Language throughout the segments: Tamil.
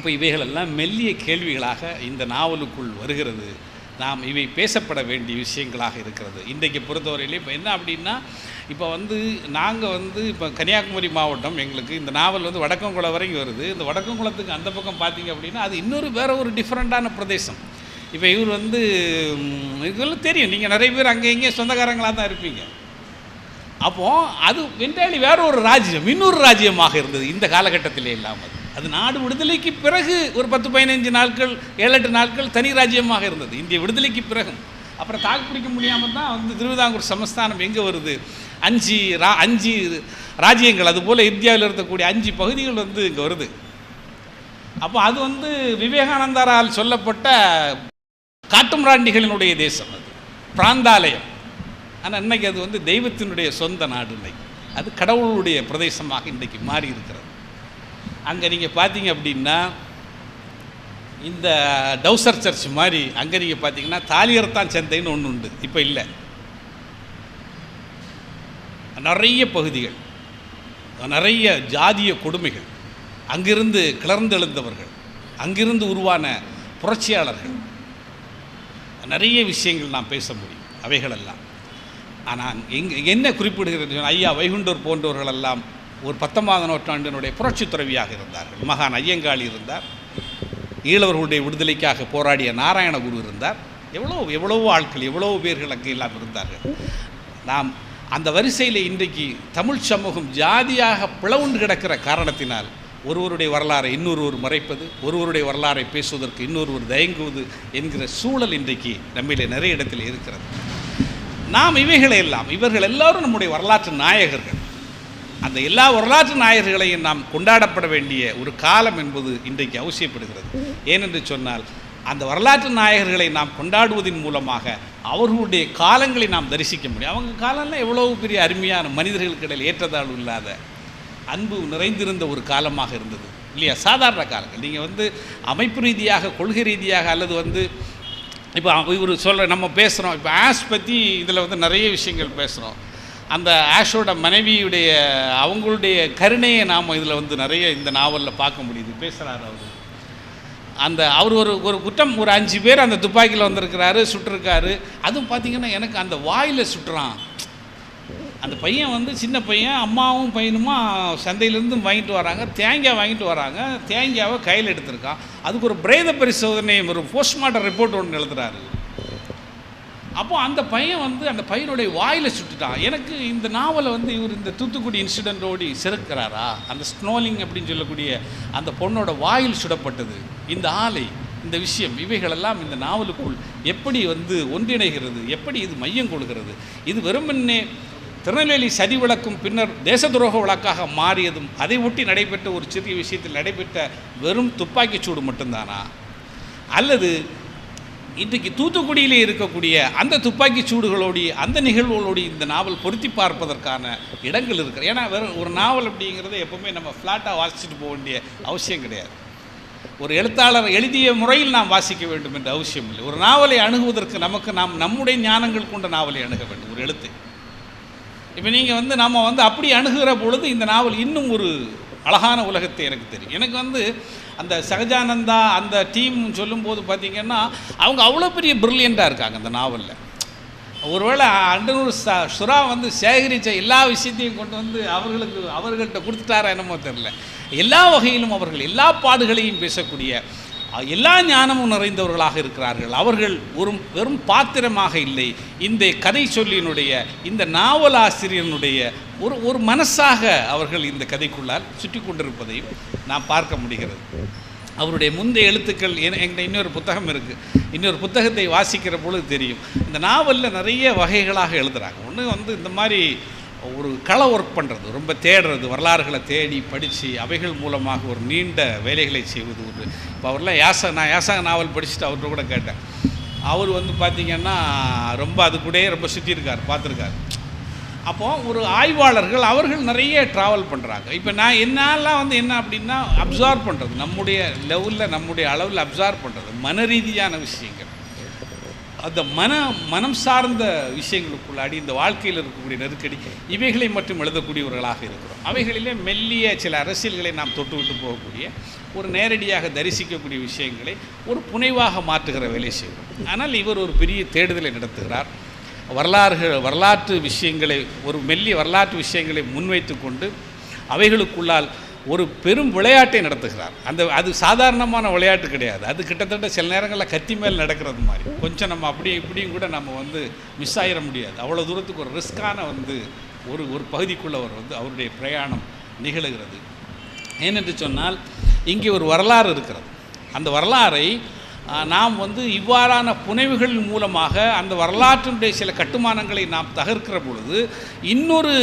அப்போ இவைகளெல்லாம் மெல்லிய கேள்விகளாக இந்த நாவலுக்குள் வருகிறது. நாம் இவை பேசப்பட வேண்டிய விஷயங்களாக இருக்கிறது. இன்றைக்கு பொறுத்தவரையிலே இப்போ என்ன அப்படின்னா இப்போ வந்து நாங்கள் வந்து இப்போ கன்னியாகுமரி மாவட்டம் எங்களுக்கு இந்த நாவல் வந்து வடக்கங்குளம் வரைக்கும் வருது. இந்த வடக்கங்குளத்துக்கு அந்த பக்கம் பார்த்தீங்க அப்படின்னா அது இன்னொரு வேறு ஒரு டிஃப்ரெண்ட்டான பிரதேசம். இப்போ இவர் வந்து இதெல்லாம் தெரியும். நீங்கள் நிறைய பேர் அங்கே இங்கே சொந்தக்காரங்களாக தான் இருப்பீங்க. அப்போது அது வெண்டாளி வேற ஒரு ராஜ்யம் இன்னொரு ராஜ்யமாக இருந்தது இந்த காலகட்டத்திலே இல்லாமல். அது நாடு விடுதலைக்கு பிறகு ஒரு பத்து பதினஞ்சு நாட்கள் ஏழு எட்டு நாட்கள் தனி ராஜ்யமாக இருந்தது. இந்திய விடுதலைக்கு பிறகும். அப்புறம் தாக்கு பிடிக்க முடியாமல் தான் வந்து திருவிதாங்கூர் சமஸ்தானம் எங்கே வருது? அஞ்சு ரா அஞ்சு ராஜ்யங்கள் அதுபோல் இந்தியாவில் இருக்கக்கூடிய அஞ்சு பகுதிகள் வந்து இங்கே வருது. அப்போ அது வந்து விவேகானந்தரால் சொல்லப்பட்ட காட்டுமிராண்டிகளினுடைய தேசம் அது. பிராந்தாலயம். ஆனால் இன்னைக்கு அது வந்து தெய்வத்தினுடைய சொந்த நாடு இன்னைக்கு அது கடவுளுடைய பிரதேசமாக இன்றைக்கு மாறி இருக்கிறது அங்கே நீங்கள் பார்த்தீங்க அப்படின்னா இந்த டவுசர் சர்ச் மாதிரி அங்கே நீங்கள் பார்த்தீங்கன்னா தாலியர்தான் சந்தைன்னு ஒன்று உண்டு. இப்போ இல்லை. நிறைய பகுதிகள் நிறைய ஜாதிய கொடுமைகள் அங்கிருந்து கிளர்ந்தெழுந்தவர்கள் அங்கிருந்து உருவான புரட்சியாளர்கள் நிறைய விஷயங்கள் நாம் பேச முடியும் அவைகளெல்லாம். ஆனால் எங் என்ன குறிப்பிடுகிறது ஐயா வைகுண்டர் போன்றவர்களெல்லாம் ஒரு பத்தொன்பது நூற்றாண்டினுடைய புரட்சி துறவியாக இருந்தார்கள். மகான் ஐயங்காளி இருந்தார். ஈழவர்களுடைய விடுதலைக்காக போராடிய நாராயணகுரு இருந்தார். எவ்வளோ எவ்வளவோ ஆட்கள் எவ்வளவோ பேர்கள் அங்கே எல்லாம் இருந்தார்கள். நாம் அந்த வரிசையில் இன்றைக்கு தமிழ் சமூகம் ஜாதியாக பிளவுண்டு கிடக்கிற காரணத்தினால் ஒருவருடைய வரலாறை இன்னொருவர் மறைப்பது ஒருவருடைய வரலாறை பேசுவதற்கு இன்னொருவர் தயங்குவது என்கிற சூழல் இன்றைக்கு நம்மிலே நிறைய இடத்தில் இருக்கிறது. நாம் இவைகளை எல்லாம் இவர்கள் எல்லாரும் நம்முடைய வரலாற்று நாயகர்கள். அந்த எல்லா வரலாற்று நாயகர்களையும் நாம் கொண்டாடப்பட வேண்டிய ஒரு காலம் என்பது இன்றைக்கு அவசியப்படுகிறது. ஏனென்று சொன்னால் அந்த வரலாற்று நாயகர்களை நாம் கொண்டாடுவதன் மூலமாக அவர்களுடைய காலங்களை நாம் தரிசிக்க முடியும். அவங்க காலம்லாம் எவ்வளவு பெரிய அருமையான மனிதர்களுக்கு இடையில் ஏற்றத்தாழ்வு இல்லாத அன்பு நிறைந்திருந்த ஒரு காலமாக இருந்தது. இல்லையா? சாதாரண காலங்கள். நீங்கள் வந்து அமைப்பு ரீதியாக கொள்கை ரீதியாக அல்லது வந்து இப்போ இவர் சொல்கிற நம்ம பேசுகிறோம் இப்போ ஆஸ் பற்றி இதில் வந்து நிறைய விஷயங்கள் பேசுகிறோம் அந்த ஆஷோட மனைவியுடைய அவங்களுடைய கருணையை நாம் இதில் வந்து நிறைய இந்த நாவலில் பார்க்க முடியுது. பேசுகிறாரு அவர். அந்த அவர் ஒரு ஒரு குற்றம் ஒரு அஞ்சு பேர் அந்த துப்பாக்கியில் வந்திருக்கிறாரு சுட்டிருக்காரு. அதுவும் பார்த்தீங்கன்னா எனக்கு அந்த வாயில் சுட்டுறான். அந்த பையன் வந்து சின்ன பையன் அம்மாவும் பையனுமா சந்தையிலேருந்து வாங்கிட்டு வராங்க தேங்காய் வாங்கிட்டு வராங்க தேங்காவை கையில் எடுத்திருக்கான். அதுக்கு ஒரு பிரேத பரிசோதனை ஒரு போஸ்ட்மார்ட்டம் ரிப்போர்ட் ஒன்று எழுதுறாரு. அப்போ அந்த பையன் வந்து அந்த பையனுடைய வாயில் சுட்டுட்டான். எனக்கு இந்த நாவலை வந்து இவர் இந்த தூத்துக்குடி இன்சிடென்ட்டோடி சிறக்கிறாரா? அந்த ஸ்னோலிங் அப்படின்னு சொல்லக்கூடிய அந்த பொண்ணோட வாயில் சுடப்பட்டது. இந்த ஆலை இந்த விஷயம் இவைகளெல்லாம் இந்த நாவலுக்குள் எப்படி வந்து ஒன்றிணைகிறது? எப்படி இது மையம் கொள்கிறது? இது வெறுமன்னே திருநெல்வேலி சதி விளக்கும் பின்னர் தேச துரோக வழக்காக மாறியதும் அதை ஒட்டி நடைபெற்ற ஒரு சிறிய விஷயத்தில் நடைபெற்ற வெறும் துப்பாக்கிச் சூடு மட்டும்தானா? அல்லது இன்றைக்கு தூத்துக்குடியிலே இருக்கக்கூடிய அந்த துப்பாக்கி சூடுகளோடு அந்த நிகழ்வுகளோடு இந்த நாவல் பொருத்தி பார்ப்பதற்கான இடங்கள் இருக்குது ஏன்னா வெறும் ஒரு நாவல் அப்படிங்கிறத எப்பவுமே நம்ம ஃப்ளாட்டாக வாசிச்சுட்டு போக வேண்டிய அவசியம் கிடையாது. ஒரு எழுத்தாளர் எழுதிய முறையில் நாம் வாசிக்க வேண்டும் என்ற அவசியம் இல்லை. ஒரு நாவலை அணுகுவதற்கு நமக்கு நாம் நம்முடைய ஞானங்கள் கொண்ட நாவலை அணுக வேண்டும் ஒரு எழுத்து. இப்போ நீங்கள் வந்து நம்ம வந்து அப்படி அணுகிற பொழுது இந்த நாவல் இன்னும் ஒரு அழகான உலகத்தை எனக்கு தெரியும். எனக்கு வந்து அந்த சகஜானந்தா அந்த டீம் சொல்லும்போது பார்த்தீங்கன்னா அவங்க அவ்வளோ பெரிய ப்ரில்லியண்ட்டாக இருக்காங்க அந்த நாவலில். ஒருவேளை அண்டனூர் ச சுறா வந்து சேகரித்த எல்லா விஷயத்தையும் கொண்டு வந்து அவர்களுக்கு அவர்கள்ட்ட கொடுத்துட்டாரா என்னமோ தெரில எல்லா வகையிலும் அவர்கள் எல்லா பாடுகளையும் பேசக்கூடிய எல்லா ஞானமும் நிறைந்தவர்களாக இருக்கிறார்கள். அவர்கள் ஒரு வெறும் பாத்திரமாக இல்லை. இந்த கதை சொல்லியினுடைய இந்த நாவலாசிரியனுடைய ஒரு ஒரு மனசாக அவர்கள் இந்த கதைக்குள்ளால் சுற்றி கொண்டிருப்பதையும் நாம் பார்க்க முடிகிறது. அவருடைய முந்தைய எழுத்துக்கள் என்கிட்ட இன்னொரு புத்தகம் இருக்குது இன்னொரு புத்தகத்தை வாசிக்கிற பொழுது தெரியும். இந்த நாவலில் நிறைய வகைகளாக எழுதுகிறாங்க ஒன்று வந்து இந்த மாதிரி ஒரு கள ஒர்க் பண்ணுறது ரொம்ப தேடுறது வரலாறுகளை தேடி படித்து அவைகள் மூலமாக ஒரு நீண்ட வேலைகளை செய்வது ஒரு இப்போ அவர்லாம் யாச நான் யாசக நாவல் படிச்சுட்டு அவர்கிட்ட கூட கேட்டேன். அவர் வந்து பார்த்திங்கன்னா ரொம்ப அது கூடயே ரொம்ப சுற்றியிருக்கார் பார்த்துருக்காரு அப்போ ஒரு ஆய்வாளர்கள் அவர்கள் நிறைய ட்ராவல் பண்ணுறாங்க இப்போ நான் என்னெல்லாம் வந்து என்ன அப்படின்னா அப்சார்வ் பண்ணுறது நம்முடைய லெவலில் நம்முடைய அளவில் அப்சார்வ் பண்ணுறது மன ரீதியான விஷயங்கள். அந்த மன மனம் சார்ந்த விஷயங்களுக்குள்ளாடி இந்த வாழ்க்கையில் இருக்கக்கூடிய நெருக்கடி இவைகளை மட்டும் எழுதக்கூடியவர்களாக இருக்கிறோம். அவைகளிலே மெல்லிய சில அரசியல்களை நாம் தொட்டு விட்டு போகக்கூடிய ஒரு நேரடியாக தரிசிக்கக்கூடிய விஷயங்களை ஒரு புனைவாக மாற்றுகிற வேலை செய்கிறோம் ஆனால் இவர் ஒரு பெரிய தேடுதலை நடத்துகிறார். வரலாறுகள் வரலாற்று விஷயங்களை ஒரு மெல்லிய வரலாற்று விஷயங்களை முன்வைத்து கொண்டு அவைகளுக்குள்ளால் ஒரு பெரும் விளையாட்டை நடத்துகிறார். அந்த அது சாதாரணமான விளையாட்டு கிடையாது. அது கிட்டத்தட்ட சில நேரங்களில் கத்தி மேல் நடக்கிறது மாதிரி. கொஞ்சம் நம்ம அப்படி இப்படியும் கூட நம்ம வந்து மிஸ் ஆகிட முடியாது. அவ்வளோ தூரத்துக்கு ஒரு ரிஸ்க்கான வந்து ஒரு ஒரு பகுதிக்குள்ளே அவர் வந்து அவருடைய பிரயாணம் நிகழுகிறது. ஏனென்று சொன்னால் இங்கே ஒரு வரலாறு இருக்கிறது. அந்த வரலாறை நாம் வந்து இவ்வாறான புனைவுகள் மூலமாக அந்த வரலாற்றினுடைய சில கட்டுமானங்களை நாம் தகர்க்கிற பொழுது இன்னொரு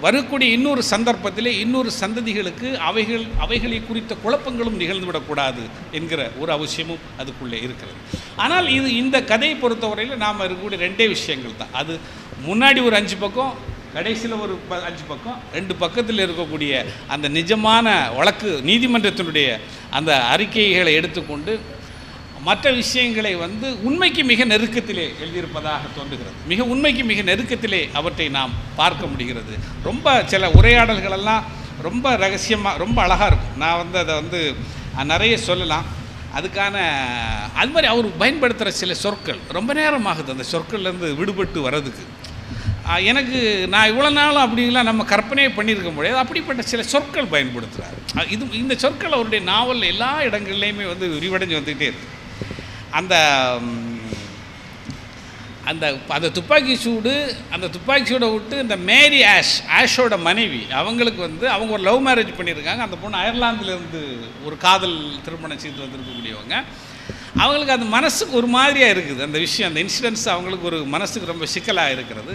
வரக்கூடிய இன்னொரு சந்தர்ப்பத்திலே இன்னொரு சந்ததிகளுக்கு அவைகள் அவைகளை குறித்த குழப்பங்களும் நிகழ்ந்துவிடக்கூடாது என்கிற ஒரு அவசியமும் அதுக்குள்ளே இருக்கிறது. ஆனால் இது இந்த கதையை பொறுத்தவரையில் நாம் இருக்கக்கூடிய ரெண்டே விஷயங்கள் தான். அது முன்னாடி ஒரு அஞ்சு பக்கம் கடைசியில் ஒரு ப அஞ்சு பக்கம் ரெண்டு பக்கத்தில் இருக்கக்கூடிய அந்த நிஜமான வழக்கு நீதிமன்றத்தினுடைய அந்த அறிக்கைகளை எடுத்துக்கொண்டு மற்ற விஷயங்களை வந்து உண்மைக்கு மிக நெருக்கத்திலே எழுதியிருப்பதாக தோன்றுகிறது. மிக உண்மைக்கு மிக நெருக்கத்திலே அவற்றை நாம் பார்க்க முடிகிறது. ரொம்ப சில உரையாடல்களெல்லாம் ரொம்ப ரகசியமாக ரொம்ப அழகாக இருக்கும். நான் வந்து அதை வந்து நிறைய சொல்லலாம். அதுக்கான அது மாதிரி அவர் பயன்படுத்துகிற சில சொற்கள் ரொம்ப நேரம் ஆகுது அந்த சொற்கள்லேருந்து விடுபட்டு வர்றதுக்கு. எனக்கு நான் இவ்வளோ நாளும் அப்படிலாம் நம்ம கற்பனையே பண்ணியிருக்க முடியாது அப்படிப்பட்ட சில சொற்கள் பயன்படுத்துகிறார். இது இந்த சொற்கள் அவருடைய நாவல் எல்லா இடங்கள்லையுமே வந்து விரிவடைஞ்சு வந்துகிட்டே இருக்குது அந்த அந்த அந்த துப்பாக்கி சூடு அந்த துப்பாக்கி சூடை விட்டு இந்த மேரி ஆஷ் ஆஷோட மனைவி அவங்களுக்கு வந்து அவங்க ஒரு லவ் மேரேஜ் பண்ணியிருக்காங்க. அந்த பொண்ணு அயர்லாந்துலேருந்து ஒரு காதல் திருமணம் செய்து வந்திருக்கக்கூடியவங்க. அவங்களுக்கு அந்த மனசுக்கு ஒரு மாதிரியாக இருக்குது. அந்த விஷயம் அந்த இன்சிடென்ட்ஸ் அவங்களுக்கு ஒரு மனசுக்கு ரொம்ப சிக்கலாக இருக்கிறது.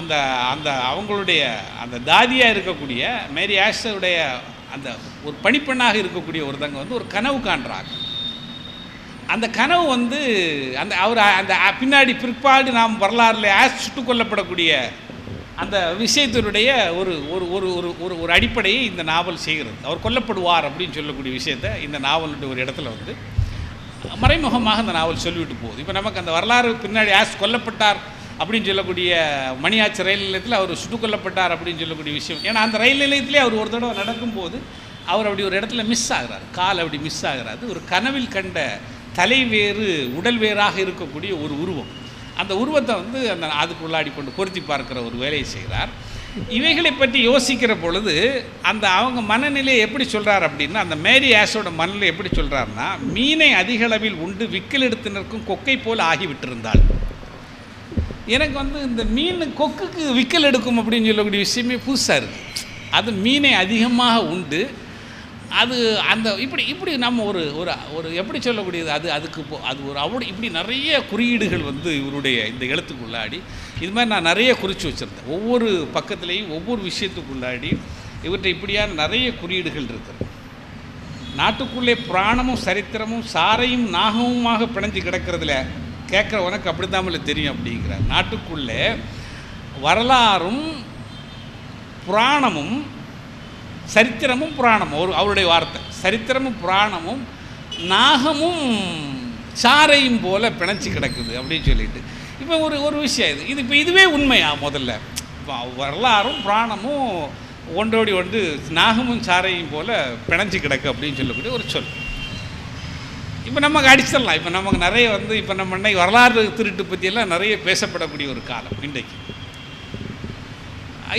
அந்த அந்த அவங்களுடைய அந்த தாதியாக இருக்கக்கூடிய மேரி ஆஷருடைய அந்த ஒரு பணிப்பெண்ணாக இருக்கக்கூடிய ஒருத்தங்க வந்து ஒரு கனவு காண்றாங்க. அந்த கனவு வந்து அந்த அவர் அந்த பின்னாடி பிற்பாடு நாம் வரலாறுல ஆஸ் சுட்டுக் கொல்லப்படக்கூடிய அந்த விஷயத்தினுடைய ஒரு ஒரு ஒரு ஒரு ஒரு ஒரு அடிப்படையை இந்த நாவல் செய்கிறது. அவர் கொல்லப்படுவார் அப்படின்னு சொல்லக்கூடிய விஷயத்தை இந்த நாவலுடைய ஒரு இடத்துல வந்து மறைமுகமாக அந்த நாவல் சொல்லிவிட்டு போகுது. இப்போ நமக்கு அந்த வரலாறு பின்னாடி ஆஸ் கொல்லப்பட்டார் அப்படின்னு சொல்லக்கூடிய மணியாச்சி ரயில் நிலையத்தில் அவர் சுட்டுக் கொல்லப்பட்டார் அப்படின்னு சொல்லக்கூடிய விஷயம். ஏன்னா அந்த ரயில் நிலையத்திலே அவர் ஒரு தடவை நடக்கும்போது அவர் அப்படி ஒரு இடத்துல மிஸ் ஆகிறார். கால் அப்படி மிஸ் ஆகிறாரு. ஒரு கனவில் கண்ட தலை வேறு உடல் வேறாக இருக்கக்கூடிய ஒரு உருவம். அந்த உருவத்தை வந்து அந்த அதுக்குள்ளாடி கொண்டு பொருத்தி பார்க்கிற ஒரு வேலையை செய்கிறார். இவைகளை பற்றி யோசிக்கிற பொழுது அந்த அவங்க மனநிலையை எப்படி சொல்கிறார் அப்படின்னா அந்த மேரி ஆஸோட மனநிலை எப்படி சொல்கிறாருன்னா மீனை அதிக அளவில் உண்டு விக்கல் எடுத்து நிற்கும் கொக்கை போல் ஆகிவிட்டிருந்தாள். எனக்கு வந்து இந்த மீன் கொக்குக்கு விக்கல் எடுக்கும் அப்படின்னு சொல்லக்கூடிய விஷயமே புதுசாக இருக்குது அது மீனை அதிகமாக உண்டு அது அந்த இப்படி இப்படி நம்ம ஒரு ஒரு ஒரு எப்படி சொல்லக்கூடியது? அது அதுக்கு இப்போ அது ஒரு அப்படி இப்படி நிறைய குறியீடுகள் வந்து இவருடைய இந்த எழுத்துக்குள்ளாடி இது மாதிரி நான் நிறைய குறித்து வச்சுருந்தேன். ஒவ்வொரு பக்கத்துலேயும் ஒவ்வொரு விஷயத்துக்குள்ளாடி இவற்றை இப்படியான நிறைய குறியீடுகள் இருக்குது. நாட்டுக்குள்ளே புராணமும் சரித்திரமும் சாரையும் நாகமுமாக பிணைஞ்சு கிடக்கிறதுல கேட்குற உனக்கு அப்படி தான் தெரியும் அப்படிங்கிறார் நாட்டுக்குள்ளே வரலாறும் புராணமும் சரித்திரமும் புராணமும் ஒரு அவருடைய வார்த்தை. சரித்திரமும் புராணமும் நாகமும் சாரையும் போல பிணைச்சி கிடக்குது அப்படின்னு சொல்லிட்டு. இப்போ ஒரு ஒரு விஷயம் இது. இது இப்போ இதுவே உண்மையா முதல்ல? இப்போ வரலாறும் புராணமும் ஒன்றோடி ஒன்று நாகமும் சாரையும் போல பிணைஞ்சு கிடக்கு அப்படின்னு சொல்லக்கூடிய ஒரு சொல். இப்போ நமக்கு அடிச்சிடலாம். இப்போ நமக்கு நிறைய வந்து இப்போ நம்ம இன்னைக்கு வரலாறு திருட்டு பற்றியெல்லாம் நிறைய பேசப்படக்கூடிய ஒரு காலம் இன்றைக்கு.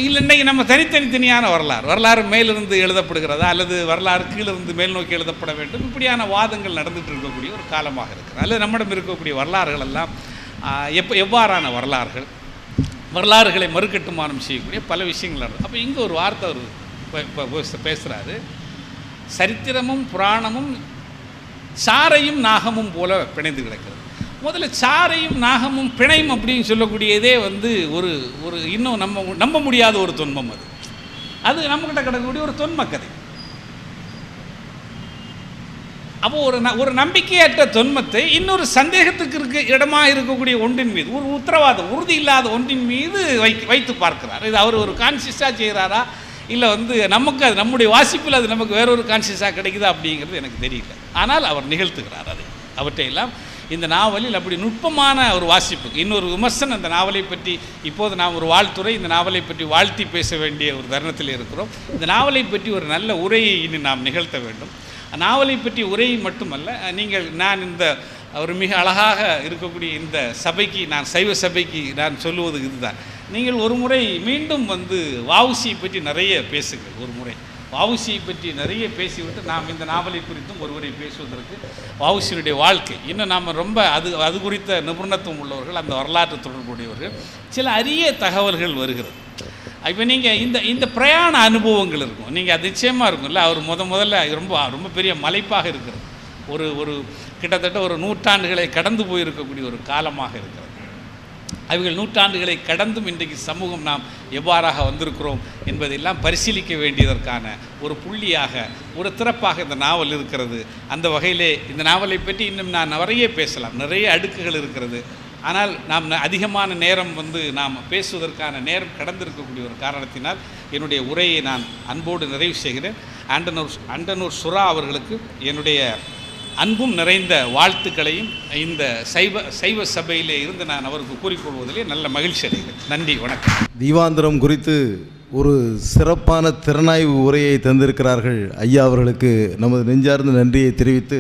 இல்லை இன்றைக்கி நம்ம தனித்தனித்தனியான வரலாறு. வரலாறு மேலிருந்து எழுதப்படுகிறதா அல்லது வரலாறு கீழிருந்து மேல் நோக்கி எழுதப்பட வேண்டும்? இப்படியான வாதங்கள் நடந்துட்டு இருக்கக்கூடிய ஒரு காலமாக இருக்கிறது. அல்லது நம்மிடம் இருக்கக்கூடிய வரலாறுகள் எல்லாம் எப்போ எவ்வாறான வரலாறுகள்? வரலாறுகளை மறுகட்டுமானம் செய்யக்கூடிய பல விஷயங்கள் நடந்தது அப்போ இங்கே ஒரு வார்த்தை அவர் இப்போ பேசுகிறாரு சரித்திரமும் புராணமும் சாரையும் நாகமும் போல பிணைந்து கிடக்கிறது. முதல்ல சாரையும் நாகமும் பிணையும் அப்படின்னு சொல்லக்கூடியதே வந்து ஒரு ஒரு இன்னும் நம்ம நம்ப முடியாத ஒரு துன்பம் அது. அது நம்மக்கிட்ட கிடக்கக்கூடிய ஒரு தொன்ம கதை அப்போ ஒரு ந ஒரு நம்பிக்கையற்ற தொன்மத்தை இன்னொரு சந்தேகத்துக்கு இருக்க இடமா இருக்கக்கூடிய ஒன்றின் மீது ஒரு உத்தரவாதம் உறுதி இல்லாத ஒன்றின் மீது வைத்து வைத்து பார்க்கிறார். இது அவர் ஒரு கான்சியஸாக செய்கிறாரா? இல்லை வந்து நமக்கு அது நம்முடைய வாசிப்பில் அது நமக்கு வேறொரு கான்சியஸாக கிடைக்குதா அப்படிங்கிறது எனக்கு தெரியல. ஆனால் அவர் நிகழ்த்துகிறார் அதை. அவற்றையெல்லாம் இந்த நாவலில் அப்படி நுட்பமான ஒரு வாசிப்பு இன்னொரு விமர்சனம் இந்த நாவலை பற்றி இப்போது நாம் ஒரு வாழ்த்துறை இந்த நாவலை பற்றி வாழ்த்தி பேச வேண்டிய ஒரு தருணத்தில் இருக்கிறோம். இந்த நாவலை பற்றி ஒரு நல்ல உரையை இனி நாம் நிகழ்த்த வேண்டும். நாவலை பற்றி உரை மட்டுமல்ல நீங்கள் நான் இந்த ஒரு மிக அழகாக இருக்கக்கூடிய இந்த சபைக்கு நான் சைவ சபைக்கு நான் சொல்லுவது இதுதான். நீங்கள் ஒரு முறை மீண்டும் வந்து வாவுசியை பற்றி நிறைய பேசுங்கள் ஒரு முறை. வாவுசியை பற்றி நிறைய பேசிவிட்டு நாம் இந்த நாவலை குறித்தும் ஒருவரை பேசுவதற்கு வாவுசியினுடைய வாழ்க்கை. இன்னும் நாம் ரொம்ப அது அது குறித்த நிபுணத்துவம் உள்ளவர்கள் அந்த வரலாற்று தொடர்புடையவர்கள் சில அரிய தகவல்கள் வருகிறது. இப்போ நீங்கள் இந்த இந்த பிரயாண அனுபவங்கள் இருக்கும். நீங்கள் அது நிச்சயமாக இருக்கும்ல. அவர் முத முதல்ல ரொம்ப ரொம்ப பெரிய மலைப்பாக இருக்கிறது. ஒரு ஒரு கிட்டத்தட்ட ஒரு நூற்றாண்டுகளை கடந்து போயிருக்கக்கூடிய ஒரு காலமாக இருக்கிறது. அவைகள் நூற்றாண்டுகளை கடந்தும் இன்றைக்கு சமூகம் நாம் எவ்வாறாக வந்திருக்கிறோம் என்பதையெல்லாம் பரிசீலிக்க வேண்டியதற்கான ஒரு புள்ளியாக ஒரு திறப்பாக இந்த நாவல் இருக்கிறது. அந்த வகையிலே இந்த நாவலை பற்றி இன்னும் நான் நிறைய பேசலாம். நிறைய அடுக்குகள் இருக்கிறது. ஆனால் நாம் ந- அதிகமான நேரம் வந்து நாம் பேசுவதற்கான நேரம் கடந்திருக்கக்கூடிய ஒரு காரணத்தினால் என்னுடைய உரையை நான் அன்போடு நிறைவு செய்கிறேன். ஆண்டனூர் அண்டனூர் சுறா அவர்களுக்கு என்னுடைய அன்பும் நிறைந்த வாழ்த்துக்களையும் இந்த சைவ சைவ சபையிலே இருந்து நான் அவருக்கு கூறிக்கொள்வதிலே நல்ல மகிழ்ச்சி அடைகிறேன். நன்றி வணக்கம். தீவாந்திரம் குறித்து ஒரு சிறப்பான திறனாய்வு உரையை தந்திருக்கிறார்கள் ஐயா அவர்களுக்கு நமது நெஞ்சார்ந்த நன்றியை தெரிவித்து